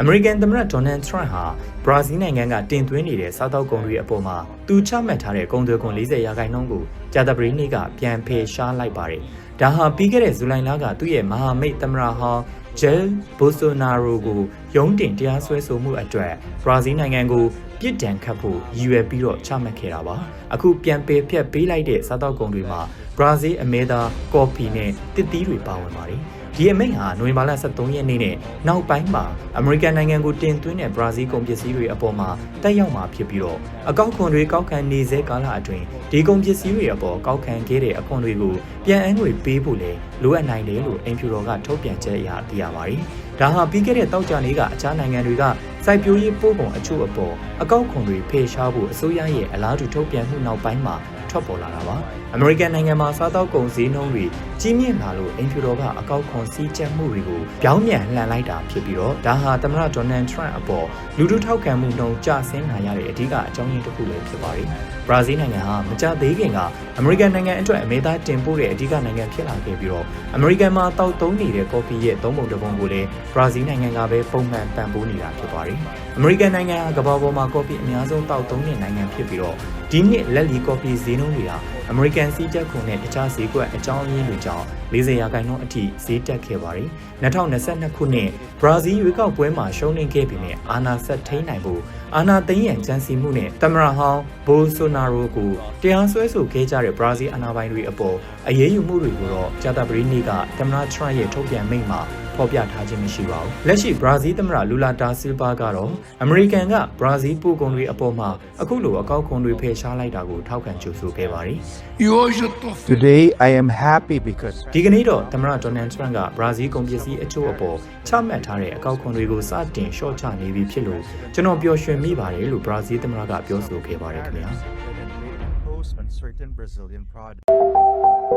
အမေရိကန်သမ္မတဒေါ်နယ်ထရန့်ဟာဘရာဇီးနိုင်ငံကတင်သွင်းနေတဲ့စားတောက်ကုန်တွေအပေါ်မှာသူချမှတ်ထားတဲ့ကုန်သွယ်ခွန်40ရာခိုင်နှုန်းကိုကြာသပတေးနေ့ကပြန်ဖယ်ရှားလိုက်ပါတယ်။ဒါဟာပြီးခဲ့တဲ့ဇူလိုင်လကသူ့ရဲ့မဟာမိတ်သမ္မတဟောင်းဂျယ်ဘိုဆိုနာရိုကိုရုံးတင်တရားစွဲဆိုမှုအတွက်ဘရာဇီးနိုင်ငံကိုပြစ်ဒဏ်ခတ်ဖို့ရည်ရွယ်ပြီးတော့ချမှတ်ခဲ့တာပါ။အခုပြန်ပယ်ဖျက်ပေးလိုက်တဲ့စားတောက်ကုန်တွေမှာဘရာဇီးအမဲသားကော်ဖီနဲ့တစ်သီးတွေပါဝင်ပါတယ်။ ဒီအမိန့်ဟာနိုဝင်ဘာလ23ရက်နေ့နဲ့နောက်ပိုင်းမှာအမေရိကန်နိုင်ငံကိုတင်သွင်းတဲ့ဘရာဇီးကုန်ပစ္စည်းတွေအပေါ်မှာတက်ရောက်မှာဖြစ်ပြီးတော့အကောက်ခွန်တွေကောက်ခံနေစေကာလအတွင်းဒီကုန်ပစ္စည်းတွေအပေါ်ကောက်ခံခဲ့တဲ့အခွန်တွေကိုပြန်အန်းငွေပေးဖို့လဲလိုအပ်နိုင်တယ်လို့အင်ဖြူတော်ကထုတ်ပြန်ချက်အရသိရပါတယ်။ ဒါဟာပြီးခဲ့တဲ့တောက်ကြနေ့ကအခြားနိုင်ငံတွေကစိုက်ပျိုးရေးပို့ကုန်အချို့အပေါ်အကောက်ခွန်တွေဖေရှားဖို့အစိုးရရဲ့အလားတူထုတ်ပြန်မှုနောက်ပိုင်းမှာထွက်ပေါ်လာတာပါအမေရိကန်နိုင်ငံမှာစားတောက်ကုန်ဈေးနှုန်းတွေကြီးမြင့်လာလို့အင်ဖြူတော်ကအကောက်ခွန်စည်းကြပ်မှုတွေကိုပြောင်းပြန်လှန်လိုက်တာဖြစ်ပြီးတော့ဒါဟာသမ္မတဒေါ်နယ်ထရန့်အပေါ်လူထုထောက်ခံမှုနှုန်းကျဆင်းလာရတဲ့အဓိကအကြောင်းရင်းတစ်ခုလည်းဖြစ်ပါတယ်ဘရာဇီးနိုင်ငံဟာမကြသေးခင်ကအမေရိကန်နိုင်ငံအတွက်အမေသားတင်ပို့တဲ့အဓိကနိုင်ငံဖြစ်လာခဲ့ပြီးတော့အမေရိကန်မှာတောက်သုံးနေတဲ့ကော်ဖီရဲ့သုံးပုံတစ်ပုံကိုလည်းဘရာဇီးနိုင်ငံကပဲပုံမှန်ပံ့ပိုးနေတာဖြစ်ပါတယ်အမေရိကန်နိုင်ငံကကမ္ဘာပေါ်မှာကော်ဖီအများဆုံးတောက်သုံးတဲ့နိုင်ငံဖြစ်ပြီးတော့ဒီနှစ်လက်လီကော်ဖီဈေးနှုန်းတွေဟာအမေရိကန်စီးကျက်ခွန်နဲ့တခြားဈေးကွက်အကြောင်းရင်းတွေကြောင့်40ရာခိုင်နှုန်းအထိဈေးတက်ခဲ့ပါတယ်2022ခုနှစ်ဘရာဇီးရွေးကောက်ပွဲမှာရှုံးနိမ့်ခဲ့ပြီးမြဲအာနာဆက်ထိန်းနိုင်ဖို့အာနာသိန်းရန်ကြံစီမှုနဲ့သမ္မတဟောင်းဘိုဆိုနာရိုကိုတရားစွဲဆိုခဲ့ကြတဲ့ဘရာဇီးအာဏာပိုင်တွေအပေါ်အရေးယူမှုတွေကိုတော့ဂျာတာပရီနီကသမ္မတထရန့်ရဲ့ထုတ်ပြန်မိန့်မှာ ဖော်ပြထားခြင်းမရှိပါဘူး။လက်ရှိဘရာဇီးသမ္မတလူလာတာဆီလ်ဗာကတော့အမေရိကန်ကဘရာဇီးပို့ကုန်တွေအပေါ်မှာအခုလိုအကောက်ခွန်တွေဖယ်ရှားလိုက်တာကိုထောက်ခံကြိုဆိုခဲ့ပါတယ် E hoje eu tô feliz. Today I am happy because ။ဒီကနေ့တော့သမ္မတဒေါ်နယ်ထရန့်ကဘရာဇီးကုန်ပစ္စည်းအချို့အပေါ်ချမှတ်ထားတဲ့အကောက်ခွန်တွေကိုစတင်လျှော့ချနေပြီဖြစ်လို့ကျွန်တော်ပျော်ရွှင်မိပါတယ်လို့ဘရာဇီးသမ္မတကပြောဆိုခဲ့ပါတယ်ခင်ဗျာ။